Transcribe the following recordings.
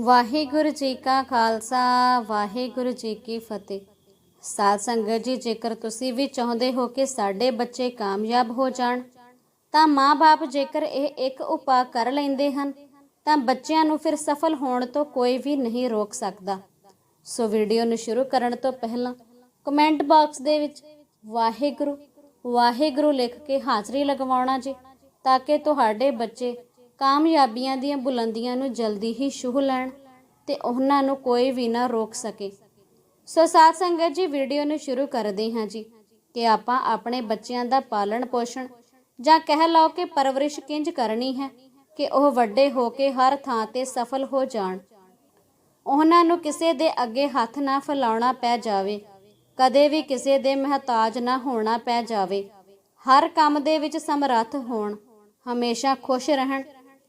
ਵਾਹਿਗੁਰੂ ਜੀ ਕਾ ਖਾਲਸਾ, ਵਾਹਿਗੁਰੂ ਜੀ ਕੀ ਫਤਿਹ। ਸਾਧ ਸੰਗਤ ਜੀ, ਜੇਕਰ ਤੁਸੀਂ ਵੀ ਚਾਹੁੰਦੇ ਹੋ ਕਿ ਸਾਡੇ ਬੱਚੇ ਕਾਮਯਾਬ ਹੋ ਜਾਣ, ਤਾਂ ਮਾਪੇ ਜੇਕਰ ਇਹ ਇੱਕ ਉਪਾਅ ਕਰ ਲੈਂਦੇ ਹਨ, ਤਾਂ ਬੱਚਿਆਂ ਨੂੰ ਫਿਰ ਸਫਲ ਹੋਣ ਤੋਂ ਕੋਈ ਵੀ ਨਹੀਂ ਰੋਕ ਸਕਦਾ। ਸੋ ਵੀਡੀਓ ਨੂੰ ਸ਼ੁਰੂ ਕਰਨ ਤੋਂ ਪਹਿਲਾਂ ਕਮੈਂਟ ਬਾਕਸ ਦੇ ਵਿੱਚ, ਵਾਹਿਗੁਰੂ ਵਾਹਿਗੁਰੂ ਲਿਖ ਕੇ ਹਾਜ਼ਰੀ ਲਗਵਾਉਣਾ ਜੀ, ਤਾਂ ਕਿ ਤੁਹਾਡੇ ਬੱਚੇ ਕਾਮਯਾਬੀਆਂ ਦੀਆਂ ਬੁਲੰਦੀਆਂ ਨੂੰ ਜਲਦੀ ਹੀ ਛੂਹ ਲੈਣ ਤੇ ਉਹਨਾਂ ਨੂੰ ਕੋਈ ਵੀ ਨਾ ਰੋਕ ਸਕੇ। ਸੋ ਸਾਧ ਸੰਗਤ ਜੀ, ਵੀਡੀਓ ਨੂੰ ਸ਼ੁਰੂ ਕਰਦੇ ਹਾਂ ਜੀ ਕਿ ਆਪਾਂ ਆਪਣੇ ਬੱਚਿਆਂ ਦਾ ਪਾਲਣ ਪੋਸ਼ਣ ਜਾਂ ਕਹਿ ਲਓ ਕਿ ਪਰਵਰਿਸ਼ ਕਿੰਜ ਕਰਨੀ ਹੈ ਕਿ ਉਹ ਵੱਡੇ ਹੋ ਕੇ ਹਰ ਥਾਂ ਤੇ ਸਫਲ ਹੋ ਜਾਣ। ਉਹਨਾਂ ਨੂੰ ਕਿਸੇ ਦੇ ਅੱਗੇ ਹੱਥ ਨਾ ਫੈਲਾਉਣਾ ਪੈ ਜਾਵੇ, ਕਦੇ ਵੀ ਕਿਸੇ ਦੇ ਮਹਤਾਜ ਨਾ ਹੋਣਾ ਪੈ ਜਾਵੇ। ਹਰ ਕੰਮ ਦੇ ਵਿੱਚ ਸਮਰੱਥ ਹੋਣ, ਹਮੇਸ਼ਾ ਖੁਸ਼ ਰਹਿਣ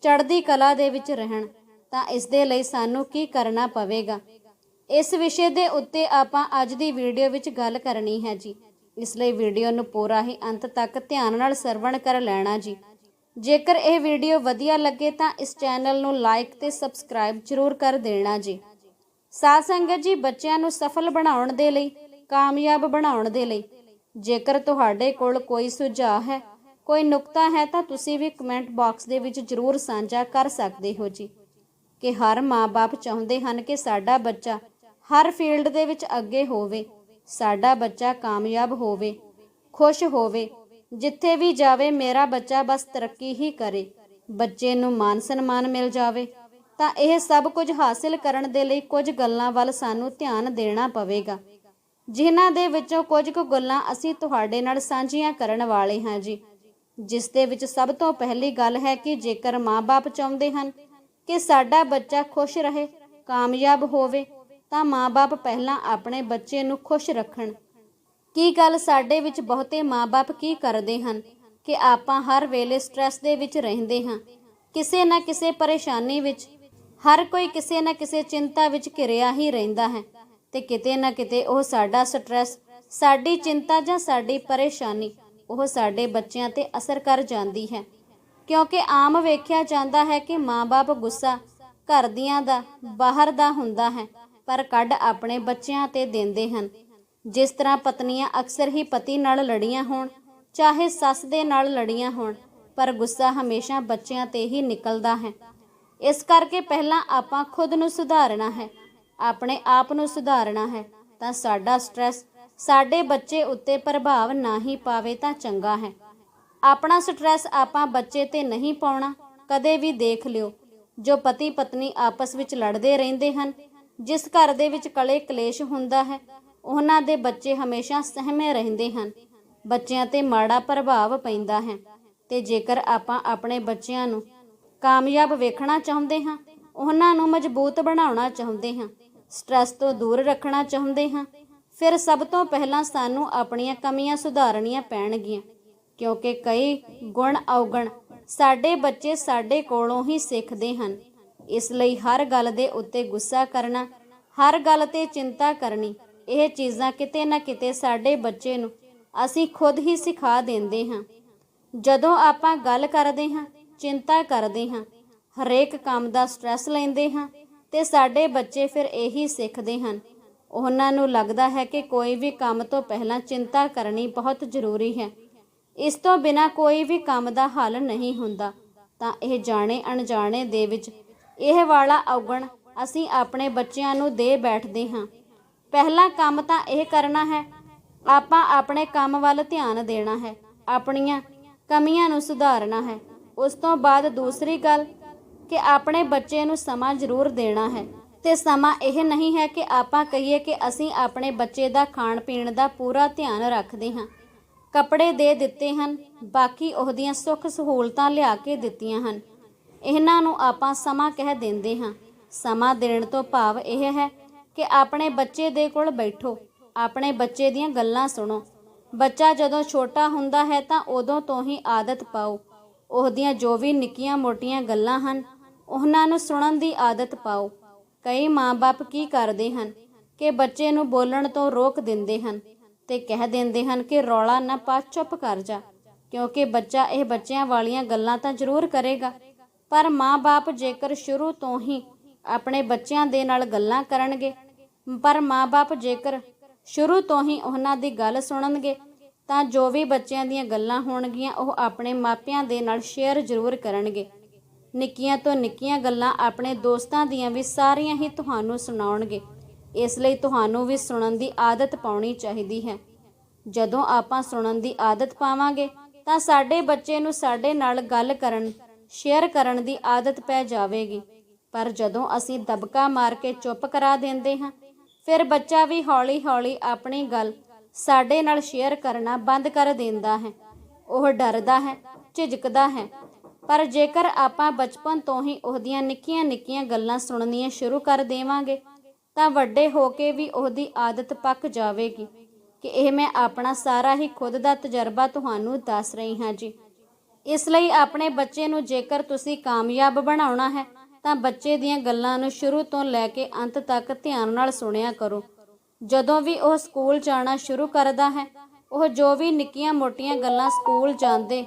ਚੜ੍ਹਦੀ ਕਲਾ ਦੇ ਵਿੱਚ ਰਹਿਣ, ਤਾਂ ਇਸ ਦੇ ਲਈ ਸਾਨੂੰ ਕੀ ਕਰਨਾ ਪਵੇਗਾ? ਇਸ ਵਿਸ਼ੇ ਦੇ ਉੱਤੇ ਆਪਾਂ ਅੱਜ ਦੀ ਵੀਡੀਓ ਵਿੱਚ ਗੱਲ ਕਰਨੀ ਹੈ ਜੀ। ਇਸ ਲਈ ਵੀਡੀਓ ਨੂੰ ਪੂਰਾ ਹੀ ਅੰਤ ਤੱਕ ਧਿਆਨ ਨਾਲ ਸਰਵਣ ਕਰ ਲੈਣਾ ਜੀ। ਜੇਕਰ ਇਹ ਵੀਡੀਓ ਵਧੀਆ ਲੱਗੇ ਤਾਂ ਇਸ ਚੈਨਲ ਨੂੰ ਲਾਈਕ ਤੇ ਸਬਸਕ੍ਰਾਈਬ ਜ਼ਰੂਰ ਕਰ ਦੇਣਾ ਜੀ। ਸਾਧ ਸੰਗਤ ਜੀ, ਬੱਚਿਆਂ ਨੂੰ ਸਫਲ ਬਣਾਉਣ ਦੇ ਲਈ, ਕਾਮਯਾਬ ਬਣਾਉਣ ਦੇ ਲਈ, ਜੇਕਰ ਤੁਹਾਡੇ ਕੋਲ ਕੋਈ ਸੁਝਾਅ ਹੈ ਕੋਈ ਨੁਕਤਾ ਹੈ ਤਾਂ ਤੁਸੀਂ ਵੀ ਕਮੈਂਟ ਬਾਕਸ ਦੇ ਵਿੱਚ ਜ਼ਰੂਰ ਸਾਂਝਾ ਕਰ ਸਕਦੇ ਹੋ ਜੀ। ਕਿ ਹਰ ਮਾਪੇ ਚਾਹੁੰਦੇ ਹਨ ਕਿ ਸਾਡਾ ਬੱਚਾ ਹਰ ਫੀਲਡ ਦੇ ਵਿੱਚ ਅੱਗੇ ਹੋਵੇ, ਸਾਡਾ ਬੱਚਾ ਕਾਮਯਾਬ ਹੋਵੇ, ਖੁਸ਼ ਹੋਵੇ, ਜਿੱਥੇ ਵੀ ਜਾਵੇ ਮੇਰਾ ਬੱਚਾ ਬਸ ਤਰੱਕੀ ਹੀ ਕਰੇ, ਬੱਚੇ ਨੂੰ ਮਾਨ ਸਨਮਾਨ ਮਿਲ ਜਾਵੇ। ਤਾਂ ਇਹ ਸਭ ਕੁਝ ਹਾਸਿਲ ਕਰਨ ਦੇ ਲਈ ਕੁਝ ਗੱਲਾਂ ਵੱਲ ਸਾਨੂੰ ਧਿਆਨ ਦੇਣਾ ਪਵੇਗਾ। ਜਿਨ੍ਹਾਂ ਦੇ ਵਿੱਚੋਂ ਕੁਝ ਕੁ ਗੱਲਾਂ ਅਸੀਂ ਤੁਹਾਡੇ ਨਾਲ ਸਾਂਝੀਆਂ ਕਰਨ ਵਾਲੇ ਹਾਂ ਜੀ। ਜਿਸ ਦੇ ਵਿੱਚ ਸਭ ਤੋਂ ਪਹਿਲੀ ਗੱਲ ਹੈ ਕਿ ਜੇਕਰ ਮਾਪੇ ਚਾਹੁੰਦੇ ਹਨ ਕਿ ਸਾਡਾ ਬੱਚਾ ਖੁਸ਼ ਰਹੇ, ਕਾਮਯਾਬ ਹੋਵੇ, ਤਾਂ ਮਾਪੇ ਪਹਿਲਾਂ ਆਪਣੇ ਬੱਚੇ ਨੂੰ ਖੁਸ਼ ਰੱਖਣ। ਕੀ ਗੱਲ ਸਾਡੇ ਵਿੱਚ ਬਹੁਤੇ ਮਾਪੇ ਕੀ ਕਰਦੇ ਹਨ ਕਿ ਆਪਾਂ ਹਰ ਵੇਲੇ ਸਟ੍ਰੈਸ ਦੇ ਵਿੱਚ ਰਹਿੰਦੇ ਹਾਂ? ਕਿਸੇ ਨਾ ਕਿਸੇ ਪਰੇਸ਼ਾਨੀ ਵਿੱਚ, ਹਰ ਕੋਈ ਕਿਸੇ ਨਾ ਕਿਸੇ ਚਿੰਤਾ ਵਿੱਚ ਘਿਰਿਆ ਹੀ ਰਹਿੰਦਾ ਹੈ ਤੇ ਕਿਤੇ ਨਾ ਕਿਤੇ ਉਹ ਸਾਡਾ ਸਟ੍ਰੈਸ, ਸਾਡੀ ਚਿੰਤਾ ਜਾਂ ਸਾਡੀ ਪਰੇਸ਼ਾਨੀ ਉਹ ਸਾਡੇ ਬੱਚਿਆਂ ਤੇ ਅਸਰ ਕਰ ਜਾਂਦੀ ਹੈ। ਕਿਉਂਕਿ ਆਮ ਵੇਖਿਆ ਜਾਂਦਾ ਹੈ ਕਿ ਮਾਂ-ਬਾਪ ਗੁੱਸਾ ਘਰ ਦੀਆਂ ਦਾ, ਬਾਹਰ ਦਾ ਹੁੰਦਾ ਹੈ, ਪਰ ਕੱਢ ਆਪਣੇ ਬੱਚਿਆਂ ਤੇ ਦਿੰਦੇ ਹਨ। ਜਿਸ ਤਰ੍ਹਾਂ ਪਤਨੀਆਂ ਅਕਸਰ ਹੀ ਪਤੀ ਨਾਲ ਲੜੀਆਂ ਹੋਣ, ਚਾਹੇ ਸੱਸ ਦੇ ਨਾਲ ਲੜੀਆਂ ਹੋਣ, ਪਰ ਗੁੱਸਾ ਹਮੇਸ਼ਾ ਬੱਚਿਆਂ ਤੇ ਹੀ ਨਿਕਲਦਾ ਹੈ। ਇਸ ਕਰਕੇ ਪਹਿਲਾਂ ਆਪਾਂ ਖੁਦ ਨੂੰ ਸੁਧਾਰਨਾ ਹੈ, ਆਪਣੇ ਆਪ ਨੂੰ ਸੁਧਾਰਨਾ ਹੈ, ਤਾਂ ਸਾਡਾ ਸਟ੍ਰੈਸ ਸਾਡੇ ਬੱਚੇ ਉੱਤੇ ਪ੍ਰਭਾਵ ਨਾ ਹੀ ਪਾਵੇ ਤਾਂ ਚੰਗਾ ਹੈ। ਆਪਣਾ ਸਟ੍ਰੈਸ ਆਪਾਂ ਬੱਚੇ ਤੇ ਨਹੀਂ ਪਾਉਣਾ, ਕਦੇ ਵੀ ਦੇਖ ਲਿਓ। ਜੋ ਪਤੀ ਪਤਨੀ ਆਪਸ ਵਿੱਚ ਲੜਦੇ ਰਹਿੰਦੇ ਹਨ, ਜਿਸ ਘਰ ਦੇ ਵਿੱਚ ਕਲੇ ਕਲੇਸ਼ ਹੁੰਦਾ ਹੈ, ਉਹਨਾਂ ਦੇ ਬੱਚੇ ਹਮੇਸ਼ਾ ਸਹਿਮੇ ਰਹਿੰਦੇ ਹਨ। ਬੱਚਿਆਂ ਤੇ ਮਾੜਾ ਪ੍ਰਭਾਵ ਪੈਂਦਾ ਹੈ ਤੇ ਜੇਕਰ ਆਪਾਂ ਆਪਣੇ ਬੱਚਿਆਂ ਨੂੰ ਕਾਮਯਾਬ ਵੇਖਣਾ ਚਾਹੁੰਦੇ ਹਾਂ, ਉਹਨਾਂ ਨੂੰ ਮਜ਼ਬੂਤ ਬਣਾਉਣਾ ਚਾਹੁੰਦੇ ਹਾਂ, ਸਟ੍ਰੈਸ ਤੋਂ ਦੂਰ ਰੱਖਣਾ ਚਾਹੁੰਦੇ ਹਾਂ ਫਿਰ ਸਭ ਤੋਂ ਪਹਿਲਾਂ ਸਾਨੂੰ ਆਪਣੀਆਂ ਕਮੀਆਂ ਸੁਧਾਰਨੀਆਂ ਪੈਣਗੀਆਂ, ਕਿਉਂਕਿ ਕਈ ਗੁਣ ਔਗਣ ਸਾਡੇ ਬੱਚੇ ਸਾਡੇ ਕੋਲੋਂ ਹੀ ਸਿੱਖਦੇ ਹਨ। ਇਸ ਲਈ ਹਰ ਗੱਲ ਦੇ ਉੱਤੇ ਗੁੱਸਾ ਕਰਨਾ, ਹਰ ਗੱਲ ਤੇ ਚਿੰਤਾ ਕਰਨੀ, ਇਹ ਚੀਜ਼ਾਂ ਕਿਤੇ ਨਾ ਕਿਤੇ ਸਾਡੇ ਬੱਚੇ ਨੂੰ ਅਸੀਂ ਖੁਦ ਹੀ ਸਿਖਾ ਦਿੰਦੇ ਹਾਂ। ਜਦੋਂ ਆਪਾਂ ਗੱਲ ਕਰਦੇ ਹਾਂ, ਚਿੰਤਾ ਕਰਦੇ ਹਾਂ, ਹਰੇਕ ਕੰਮ ਦਾ ਸਟ੍ਰੈਸ ਲੈਂਦੇ ਹਾਂ, ਤੇ ਸਾਡੇ ਬੱਚੇ ਫਿਰ ਇਹੀ ਸਿੱਖਦੇ ਹਨ। ਉਹਨਾਂ ਨੂੰ ਲੱਗਦਾ ਹੈ ਕਿ ਕੋਈ ਵੀ ਕੰਮ ਤੋਂ ਪਹਿਲਾਂ ਚਿੰਤਾ ਕਰਨੀ ਬਹੁਤ ਜ਼ਰੂਰੀ ਹੈ। ਇਸ ਤੋਂ ਬਿਨਾ ਕੋਈ ਵੀ ਕੰਮ ਦਾ ਹੱਲ ਨਹੀਂ ਹੁੰਦਾ। ਤਾਂ ਇਹ ਜਾਣੇ ਅਣਜਾਣੇ ਦੇ ਵਿੱਚ ਇਹ ਵਾਲਾ ਔਗਣ ਅਸੀਂ ਆਪਣੇ ਬੱਚਿਆਂ ਨੂੰ ਦੇ ਬੈਠਦੇ ਹਾਂ। ਪਹਿਲਾ ਕੰਮ ਤਾਂ ਇਹ ਕਰਨਾ ਹੈ, ਆਪਾਂ ਆਪਣੇ ਕੰਮ ਵੱਲ ਧਿਆਨ ਦੇਣਾ ਹੈ, ਆਪਣੀਆਂ ਕਮੀਆਂ ਨੂੰ ਸੁਧਾਰਨਾ ਹੈ। ਉਸ ਤੋਂ ਬਾਅਦ ਦੂਸਰੀ ਗੱਲ ਕਿ ਆਪਣੇ ਬੱਚੇ ਨੂੰ ਸਮਾਂ ਜ਼ਰੂਰ ਦੇਣਾ ਹੈ। ਤੇ ਸਮਾਂ ਇਹ ਨਹੀਂ ਹੈ ਕਿ ਆਪਾਂ ਕਹੀਏ ਕਿ ਅਸੀਂ ਆਪਣੇ ਬੱਚੇ ਦਾ ਖਾਣ ਪੀਣ ਦਾ ਪੂਰਾ ਧਿਆਨ ਰੱਖਦੇ ਹਾਂ। ਕੱਪੜੇ ਦੇ ਦਿੱਤੇ ਹਨ, ਬਾਕੀ ਉਹਦੀਆਂ ਸੁੱਖ ਸਹੂਲਤਾਂ ਲਿਆ ਕੇ ਦਿੱਤੀਆਂ ਹਨ। ਇਹਨਾਂ ਨੂੰ ਆਪਾਂ ਸਮਾਂ ਕਹਿ ਦਿੰਦੇ ਹਾਂ। ਸਮਾਂ ਦੇਣ ਤੋਂ ਭਾਵ ਇਹ ਹੈ ਕਿ ਆਪਣੇ ਬੱਚੇ ਦੇ ਕੋਲ ਬੈਠੋ, ਆਪਣੇ ਬੱਚੇ ਦੀਆਂ ਗੱਲਾਂ ਸੁਣੋ। ਬੱਚਾ ਜਦੋਂ ਛੋਟਾ ਹੁੰਦਾ ਹੈ ਤਾਂ ਉਦੋਂ ਤੋਂ ਹੀ ਆਦਤ ਪਾਓ। ਉਹਦੀਆਂ ਜੋ ਵੀ ਨਿੱਕੀਆਂ ਮੋਟੀਆਂ ਗੱਲਾਂ ਹਨ, ਉਹਨਾਂ ਨੂੰ ਸੁਣਨ ਦੀ ਆਦਤ ਪਾਓ। ਕਈ ਮਾਪੇ ਕੀ ਕਰਦੇ ਹਨ? ਕਿ ਬੱਚੇ ਨੂੰ ਬੋਲਣ ਤੋਂ ਰੋਕ ਦਿੰਦੇ ਹਨ ਤੇ ਕਹਿ ਦਿੰਦੇ ਹਨ ਕਿ ਰੌਲਾ ਨਾ ਪਾ, ਚੁੱਪ ਕਰ ਜਾ, ਕਿਉਂਕਿ ਬੱਚਾ ਇਹ ਬੱਚਿਆਂ ਵਾਲੀਆਂ ਗੱਲਾਂ ਤਾਂ ਜ਼ਰੂਰ ਕਰੇਗਾ। ਪਰ ਮਾਪੇ ਜੇਕਰ ਸ਼ੁਰੂ ਤੋਂ ਹੀ ਆਪਣੇ ਬੱਚਿਆਂ ਦੇ ਨਾਲ ਗੱਲਾਂ ਕਰਨਗੇ, ਪਰ ਮਾਪੇ ਜੇਕਰ ਸ਼ੁਰੂ ਤੋਂ ਹੀ ਉਹਨਾਂ ਦੀ ਗੱਲ ਸੁਣਨਗੇ, ਤਾਂ ਜੋ ਵੀ ਬੱਚਿਆਂ ਦੀਆਂ ਗੱਲਾਂ ਹੋਣਗੀਆਂ, ਉਹ ਆਪਣੇ ਮਾਪਿਆਂ ਦੇ ਨਾਲ ਸ਼ੇਅਰ ਜ਼ਰੂਰ ਕਰਨਗੇ। ਨਿੱਕੀਆਂ ਤੋਂ ਨਿੱਕੀਆਂ ਗੱਲਾਂ ਆਪਣੇ ਦੋਸਤਾਂ ਦੀਆਂ ਵੀ ਸਾਰੀਆਂ ਹੀ ਤੁਹਾਨੂੰ ਸੁਣਾਉਣਗੇ। ਇਸ ਲਈ ਤੁਹਾਨੂੰ ਵੀ ਸੁਣਨ ਦੀ ਆਦਤ ਪਾਉਣੀ ਚਾਹੀਦੀ ਹੈ। ਜਦੋਂ ਆਪਾਂ ਸੁਣਨ ਦੀ ਆਦਤ ਪਾਵਾਂਗੇ, ਤਾਂ ਸਾਡੇ ਬੱਚੇ ਨੂੰ ਸਾਡੇ ਨਾਲ ਗੱਲ ਕਰਨ ਸ਼ੇਅਰ ਕਰਨ ਦੀ ਆਦਤ ਪੈ ਜਾਵੇਗੀ। ਪਰ ਜਦੋਂ ਅਸੀਂ ਦਬਕਾ ਮਾਰ ਕੇ ਚੁੱਪ ਕਰਾ ਦਿੰਦੇ ਹਾਂ, ਫਿਰ ਬੱਚਾ ਵੀ ਹੌਲੀ-ਹੌਲੀ ਆਪਣੀ ਗੱਲ ਸਾਡੇ ਨਾਲ ਸ਼ੇਅਰ ਕਰਨਾ ਬੰਦ ਕਰ ਦਿੰਦਾ ਹੈ। ਉਹ ਡਰਦਾ ਹੈ, ਝਿਜਕਦਾ ਹੈ ਪਰ ਜੇਕਰ ਆਪਾਂ ਬਚਪਨ ਤੋਂ ਹੀ ਉਹਦੀਆਂ ਨਿੱਕੀਆਂ-ਨਿੱਕੀਆਂ ਗੱਲਾਂ ਸੁਣਨੀਆਂ ਸ਼ੁਰੂ ਕਰ ਦੇਵਾਂਗੇ, ਤਾਂ ਵੱਡੇ ਹੋ ਕੇ ਵੀ ਉਹਦੀ ਆਦਤ ਪੱਕ ਜਾਵੇਗੀ ਕਿ ਇਹ ਮੈਂ ਆਪਣਾ ਸਾਰਾ ਹੀ ਖੁਦ ਦਾ ਤਜਰਬਾ ਤੁਹਾਨੂੰ ਦੱਸ ਰਹੀ ਹਾਂ ਜੀ। ਇਸ ਲਈ ਆਪਣੇ ਬੱਚੇ ਨੂੰ ਜੇਕਰ ਤੁਸੀਂ ਕਾਮਯਾਬ ਬਣਾਉਣਾ ਹੈ, ਤਾਂ ਬੱਚੇ ਦੀਆਂ ਗੱਲਾਂ ਨੂੰ ਸ਼ੁਰੂ ਤੋਂ ਲੈ ਕੇ ਅੰਤ ਤੱਕ ਧਿਆਨ ਨਾਲ ਸੁਣਿਆ ਕਰੋ। ਜਦੋਂ ਵੀ ਉਹ ਸਕੂਲ ਜਾਣਾ ਸ਼ੁਰੂ ਕਰਦਾ ਹੈ, ਉਹ ਜੋ ਵੀ ਨਿੱਕੀਆਂ ਮੋਟੀਆਂ ਗੱਲਾਂ ਸਕੂਲ ਜਾਂਦੇ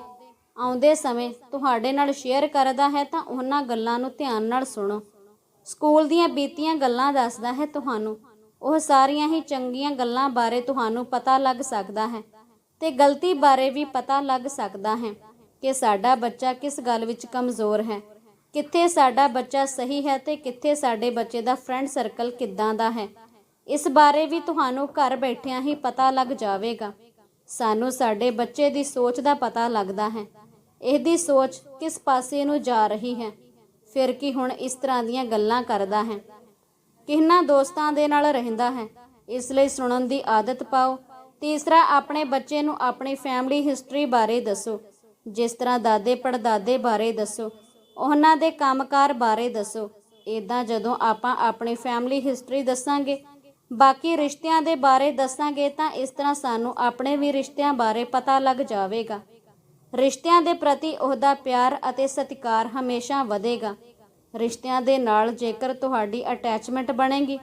ਆਉਂਦੇ ਸਮੇਂ ਤੁਹਾਡੇ ਨਾਲ ਸ਼ੇਅਰ ਕਰਦਾ ਹੈ ਤਾਂ ਉਹਨਾਂ ਗੱਲਾਂ ਨੂੰ ਧਿਆਨ ਨਾਲ ਸੁਣੋ। ਸਕੂਲ ਦੀਆਂ ਬੀਤੀਆਂ ਗੱਲਾਂ ਦੱਸਦਾ ਹੈ ਤੁਹਾਨੂੰ। ਉਹ ਸਾਰੀਆਂ ਹੀ ਚੰਗੀਆਂ ਗੱਲਾਂ ਬਾਰੇ ਤੁਹਾਨੂੰ ਪਤਾ ਲੱਗ ਸਕਦਾ ਹੈ ਤੇ ਗਲਤੀ ਬਾਰੇ ਵੀ ਪਤਾ ਲੱਗ ਸਕਦਾ ਹੈ ਕਿ ਸਾਡਾ ਬੱਚਾ ਕਿਸ ਗੱਲ ਵਿੱਚ ਕਮਜ਼ੋਰ ਹੈ, ਕਿੱਥੇ ਸਾਡਾ ਬੱਚਾ ਸਹੀ ਹੈ ਤੇ ਕਿੱਥੇ ਸਾਡੇ ਬੱਚੇ ਦਾ ਫਰੈਂਡ ਸਰਕਲ ਕਿੱਦਾਂ ਦਾ ਹੈ। ਇਸ ਬਾਰੇ ਵੀ ਤੁਹਾਨੂੰ ਘਰ ਬੈਠਿਆਂ ਹੀ ਪਤਾ ਲੱਗ ਜਾਵੇਗਾ। ਸਾਨੂੰ ਸਾਡੇ ਬੱਚੇ ਦੀ ਸੋਚ ਦਾ ਪਤਾ ਲੱਗਦਾ ਹੈ। ਇਹਦੀ ਸੋਚ ਕਿਸ ਪਾਸੇ ਨੂੰ ਜਾ ਰਹੀ ਹੈ? ਫਿਰ ਕੀ ਹੁਣ ਇਸ ਤਰ੍ਹਾਂ ਦੀਆਂ ਗੱਲਾਂ ਕਰਦਾ ਹੈ? ਕਿਹਨਾਂ ਦੋਸਤਾਂ ਦੇ ਨਾਲ ਰਹਿੰਦਾ ਹੈ? ਇਸ ਲਈ ਸੁਣਨ ਦੀ ਆਦਤ ਪਾਓ। ਤੀਸਰਾ ਆਪਣੇ ਬੱਚੇ ਨੂੰ ਆਪਣੀ ਫੈਮਿਲੀ ਹਿਸਟਰੀ ਬਾਰੇ ਦੱਸੋ। ਜਿਸ ਤਰ੍ਹਾਂ ਦਾਦੇ ਪੜਦਾਦੇ ਬਾਰੇ ਦੱਸੋ। ਉਹਨਾਂ ਦੇ ਕੰਮਕਾਰ ਬਾਰੇ ਦੱਸੋ। ਇਦਾਂ ਜਦੋਂ ਆਪਾਂ ਆਪਣੀ ਫੈਮਿਲੀ ਹਿਸਟਰੀ ਦੱਸਾਂਗੇ, ਬਾਕੀ ਰਿਸ਼ਤਿਆਂ ਦੇ ਬਾਰੇ ਦੱਸਾਂਗੇ ਤਾਂ ਇਸ ਤਰ੍ਹਾਂ ਸਾਨੂੰ ਆਪਣੇ ਵੀ ਰਿਸ਼ਤਿਆਂ ਬਾਰੇ ਪਤਾ ਲੱਗ ਜਾਵੇਗਾ। ਰਿਸ਼ਤਿਆਂ ਦੇ ਪ੍ਰਤੀ ਉਹਦਾ ਪਿਆਰ ਅਤੇ ਸਤਿਕਾਰ ਹਮੇਸ਼ਾ ਵਧੇਗਾ। ਰਿਸ਼ਤਿਆਂ ਦੇ ਨਾਲ ਜੇਕਰ ਤੁਹਾਡੀ ਅਟੈਚਮੈਂਟ ਬਣੇਗੀ,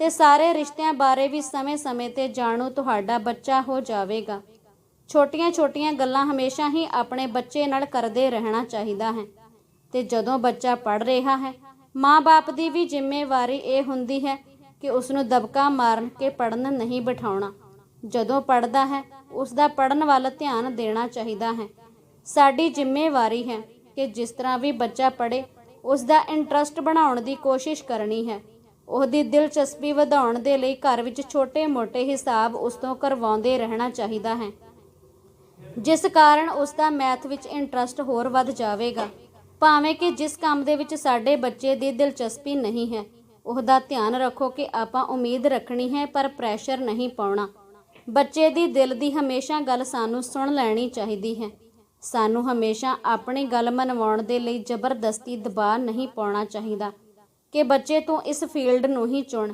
ਤੇ ਸਾਰੇ ਰਿਸ਼ਤਿਆਂ ਬਾਰੇ ਵੀ ਸਮੇਂ-ਸਮੇਂ ਤੇ ਜਾਣੂ ਤੁਹਾਡਾ ਬੱਚਾ ਹੋ ਜਾਵੇਗਾ। ਛੋਟੀਆਂ-ਛੋਟੀਆਂ ਗੱਲਾਂ ਹਮੇਸ਼ਾ ਹੀ ਆਪਣੇ ਬੱਚੇ ਨਾਲ ਕਰਦੇ ਰਹਿਣਾ ਚਾਹੀਦਾ ਹੈ। ਤੇ ਜਦੋਂ ਬੱਚਾ ਪੜ ਰਿਹਾ ਹੈ, ਮਾਂ-ਬਾਪ ਦੀ ਵੀ ਜ਼ਿੰਮੇਵਾਰੀ ਇਹ ਹੁੰਦੀ ਹੈ ਕਿ ਉਸ ਨੂੰ ਦਬਕਾ ਮਾਰਨ ਕੇ ਪੜਨ ਨਹੀਂ ਬਿਠਾਉਣਾ। ਜਦੋਂ ਪੜਦਾ ਹੈ ਉਸ ਦਾ ਪੜਨ ਵੱਲ ਧਿਆਨ ਦੇਣਾ ਚਾਹੀਦਾ ਹੈ। ਸਾਡੀ ਜ਼ਿੰਮੇਵਾਰੀ ਹੈ ਕਿ ਜਿਸ ਤਰ੍ਹਾਂ ਵੀ ਬੱਚਾ ਪੜੇ ਉਸ ਦਾ ਇੰਟਰਸਟ ਬਣਾਉਣ ਦੀ ਕੋਸ਼ਿਸ਼ ਕਰਨੀ ਹੈ। ਉਹਦੀ ਦਿਲਚਸਪੀ ਵਧਾਉਣ ਦੇ ਲਈ ਘਰ ਵਿੱਚ ਛੋਟੇ-ਮੋਟੇ ਹਿਸਾਬ ਉਸ ਤੋਂ ਕਰਵਾਉਂਦੇ ਰਹਿਣਾ ਚਾਹੀਦਾ ਹੈ। ਜਿਸ ਕਾਰਨ ਉਸ ਦਾ ਮੈਥ ਵਿੱਚ ਇੰਟਰਸਟ ਹੋਰ ਵੱਧ ਜਾਵੇਗਾ। ਭਾਵੇਂ ਕਿ ਜਿਸ ਕੰਮ ਦੇ ਵਿੱਚ ਸਾਡੇ ਬੱਚੇ ਦੀ ਦਿਲਚਸਪੀ ਨਹੀਂ ਹੈ, ਉਹਦਾ ਧਿਆਨ ਰੱਖੋ ਕਿ ਆਪਾਂ ਉਮੀਦ ਰੱਖਣੀ ਹੈ ਪਰ ਪ੍ਰੈਸ਼ਰ ਨਹੀਂ ਪਾਉਣਾ। ਬੱਚੇ ਦੀ ਦਿਲ ਦੀ ਹਮੇਸ਼ਾ ਗੱਲ ਸਾਨੂੰ ਸੁਣ ਲੈਣੀ ਚਾਹੀਦੀ ਹੈ। ਸਾਨੂੰ ਹਮੇਸ਼ਾ ਆਪਣੀ ਗੱਲ ਮਨਵਾਉਣ ਦੇ ਲਈ ਜ਼ਬਰਦਸਤੀ ਦਬਾਅ ਨਹੀਂ ਪਾਉਣਾ ਚਾਹੀਦਾ। ਕਿ ਬੱਚੇ ਤੋਂ ਇਸ ਫੀਲਡ ਨੂੰ ਹੀ ਚੁਣ।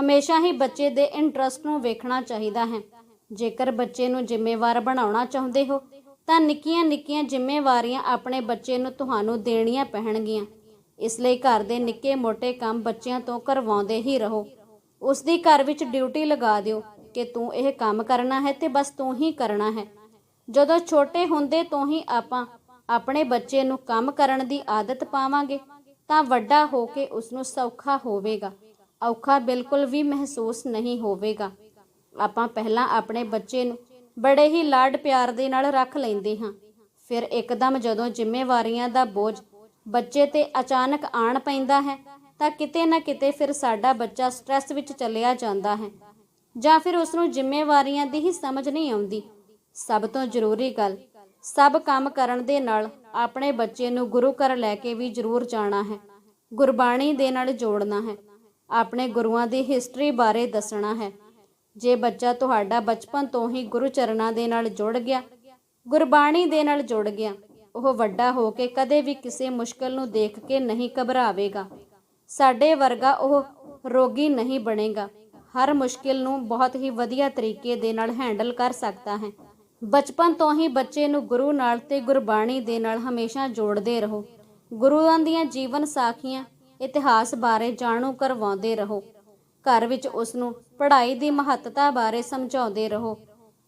ਹਮੇਸ਼ਾ ਹੀ ਬੱਚੇ ਦੇ ਇੰਟਰਸਟ ਨੂੰ ਵੇਖਣਾ ਚਾਹੀਦਾ ਹੈ। ਜੇਕਰ ਬੱਚੇ ਨੂੰ ਜ਼ਿੰਮੇਵਾਰ ਬਣਾਉਣਾ ਚਾਹੁੰਦੇ ਹੋ, ਤਾਂ ਨਿੱਕੀਆਂ-ਨਿੱਕੀਆਂ ਜ਼ਿੰਮੇਵਾਰੀਆਂ ਆਪਣੇ ਬੱਚੇ ਨੂੰ ਤੁਹਾਨੂੰ ਦੇਣੀਆਂ ਪੈਣਗੀਆਂ। ਇਸ ਲਈ ਘਰ ਦੇ ਨਿੱਕੇ-ਮੋਟੇ ਕੰਮ ਬੱਚਿਆਂ ਤੋਂ ਕਰਵਾਉਂਦੇ ਹੀ ਰਹੋ। ਉਸ ਦੀ ਘਰ ਵਿੱਚ ਡਿਊਟੀ ਲਗਾ ਦਿਓ ਕਿ ਤੂੰ ਇਹ ਕੰਮ ਕਰਨਾ ਹੈ ਤੇ ਬਸ ਤੂੰ ਹੀ ਕਰਨਾ ਹੈ। ਜਦੋਂ ਛੋਟੇ ਹੁੰਦੇ ਤੋਂ ਹੀ ਆਪਾਂ ਆਪਣੇ ਬੱਚੇ ਨੂੰ ਕੰਮ ਕਰਨ ਦੀ ਆਦਤ ਪਾਵਾਂਗੇ, ਤਾਂ ਵੱਡਾ ਹੋ ਕੇ ਉਸ ਨੂੰ ਸੌਖਾ ਹੋਵੇਗਾ। ਔਖਾ ਬਿਲਕੁਲ ਵੀ ਮਹਿਸੂਸ ਨਹੀਂ ਹੋਵੇਗਾ। ਆਪਾਂ ਪਹਿਲਾਂ ਆਪਣੇ ਬੱਚੇ ਨੂੰ ਬੜੇ ਹੀ ਲਾਡ ਪਿਆਰ ਦੇ ਨਾਲ ਰੱਖ ਲੈਂਦੇ ਹਾਂ। ਫਿਰ ਇੱਕਦਮ ਜਦੋਂ ਜ਼ਿੰਮੇਵਾਰੀਆਂ ਦਾ ਬੋਝ ਬੱਚੇ ਤੇ ਅਚਾਨਕ ਆਣ ਪੈਂਦਾ ਹੈ, ਤਾਂ ਕਿਤੇ ਨਾ ਕਿਤੇ ਫਿਰ ਸਾਡਾ ਬੱਚਾ ਸਟ੍ਰੈਸ ਵਿੱਚ ਚਲਿਆ ਜਾਂਦਾ ਹੈ ਜਾਂ ਫਿਰ ਉਸ ਨੂੰ ਜ਼ਿੰਮੇਵਾਰੀਆਂ ਦੀ ਹੀ ਸਮਝ ਨਹੀਂ ਆਉਂਦੀ। ਸਭ ਤੋਂ ਜ਼ਰੂਰੀ ਗੱਲ, ਸਭ ਕੰਮ ਕਰਨ ਦੇ ਨਾਲ ਆਪਣੇ ਬੱਚੇ ਨੂੰ ਗੁਰੂ ਘਰ ਲੈ ਕੇ ਵੀ ਜ਼ਰੂਰ ਜਾਣਾ ਹੈ। ਗੁਰਬਾਣੀ ਦੇ ਨਾਲ ਜੋੜਨਾ ਹੈ। ਆਪਣੇ ਗੁਰੂਆਂ ਦੀ ਹਿਸਟਰੀ ਬਾਰੇ ਦੱਸਣਾ ਹੈ। ਜੇ ਬੱਚਾ ਤੁਹਾਡਾ ਬਚਪਨ ਤੋਂ ਹੀ ਗੁਰੂ ਚਰਨਾਂ ਦੇ ਨਾਲ ਜੁੜ ਗਿਆ, ਗੁਰਬਾਣੀ ਦੇ ਨਾਲ ਜੁੜ ਗਿਆ, ਉਹ ਵੱਡਾ ਹੋ ਕੇ ਕਦੇ ਵੀ ਕਿਸੇ ਮੁਸ਼ਕਲ ਨੂੰ ਦੇਖ ਕੇ ਨਹੀਂ ਘਬਰਾਵੇਗਾ। ਸਾਡੇ ਵਰਗਾ ਉਹ ਰੋਗੀ ਨਹੀਂ ਬਣੇਗਾ। ਹਰ ਮੁਸ਼ਕਿਲ ਨੂੰ ਬਹੁਤ ਹੀ ਵਧੀਆ ਤਰੀਕੇ ਦੇ ਨਾਲ ਹੈਂਡਲ ਕਰ ਸਕਦਾ ਹੈ। ਬਚਪਨ ਤੋਂ ਹੀ ਬੱਚੇ ਨੂੰ ਗੁਰੂ ਨਾਲ ਤੇ ਗੁਰਬਾਣੀ ਦੇ ਨਾਲ ਹਮੇਸ਼ਾ ਜੋੜਦੇ ਰਹੋ। ਗੁਰੂਆਂ ਦੀਆਂ ਜੀਵਨ ਸਾਖੀਆਂ, ਇਤਿਹਾਸ ਬਾਰੇ ਜਾਣੂ ਕਰਵਾਉਂਦੇ ਰਹੋ। ਘਰ ਵਿੱਚ ਉਸ ਨੂੰ ਪੜ੍ਹਾਈ ਦੀ ਮਹੱਤਤਾ ਬਾਰੇ ਸਮਝਾਉਂਦੇ ਰਹੋ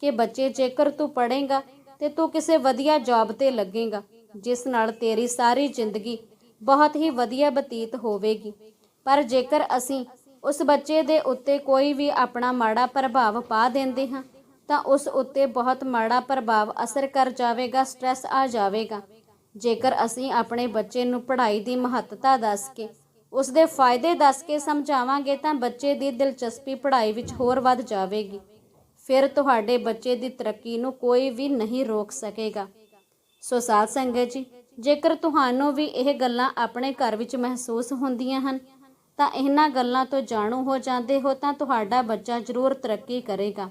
ਕਿ ਬੱਚੇ ਜੇਕਰ ਤੂੰ ਪੜ੍ਹੇਗਾ ਤੇ ਤੂੰ ਕਿਸੇ ਵਧੀਆ ਜੌਬ ਤੇ ਲੱਗੇਗਾ, ਜਿਸ ਨਾਲ ਤੇਰੀ ਸਾਰੀ ਜ਼ਿੰਦਗੀ ਬਹੁਤ ਹੀ ਵਧੀਆ ਬਤੀਤ ਹੋਵੇਗੀ। ਪਰ ਜੇਕਰ ਅਸੀਂ ਉਸ ਬੱਚੇ ਦੇ ਉੱਤੇ ਕੋਈ ਵੀ ਆਪਣਾ ਮਾੜਾ ਪ੍ਰਭਾਵ ਪਾ ਦਿੰਦੇ ਹਾਂ ਤਾਂ ਉਸ ਉੱਤੇ ਬਹੁਤ ਮਾੜਾ ਪ੍ਰਭਾਵ ਅਸਰ ਕਰ ਜਾਵੇਗਾ ਸਟ੍ਰੈਸ ਆ ਜਾਵੇਗਾ। ਜੇਕਰ ਅਸੀਂ ਆਪਣੇ ਬੱਚੇ ਨੂੰ ਪੜ੍ਹਾਈ ਦੀ ਮਹੱਤਤਾ ਦੱਸ ਕੇ ਉਸ ਦੇ ਫਾਇਦੇ ਦੱਸ ਕੇ ਸਮਝਾਵਾਂਗੇ ਤਾਂ ਬੱਚੇ ਦੀ ਦਿਲਚਸਪੀ ਪੜ੍ਹਾਈ ਵਿੱਚ ਹੋਰ ਵੱਧ ਜਾਵੇਗੀ। ਫਿਰ ਤੁਹਾਡੇ ਬੱਚੇ ਦੀ ਤਰੱਕੀ ਨੂੰ ਕੋਈ ਵੀ ਨਹੀਂ ਰੋਕ ਸਕੇਗਾ। ਸੋ ਸਾਧ ਸੰਗਤ ਜੀ, ਜੇਕਰ ਤੁਹਾਨੂੰ ਵੀ ਇਹ ਗੱਲਾਂ ਆਪਣੇ ਘਰ ਵਿੱਚ ਮਹਿਸੂਸ ਹੁੰਦੀਆਂ ਹਨ, ਤਾਂ ਇਹਨਾਂ ਗੱਲਾਂ ਤੋਂ ਜਾਣੂ ਹੋ ਜਾਂਦੇ ਹੋ ਤਾਂ ਤੁਹਾਡਾ ਬੱਚਾ ਜ਼ਰੂਰ ਤਰੱਕੀ ਕਰੇਗਾ।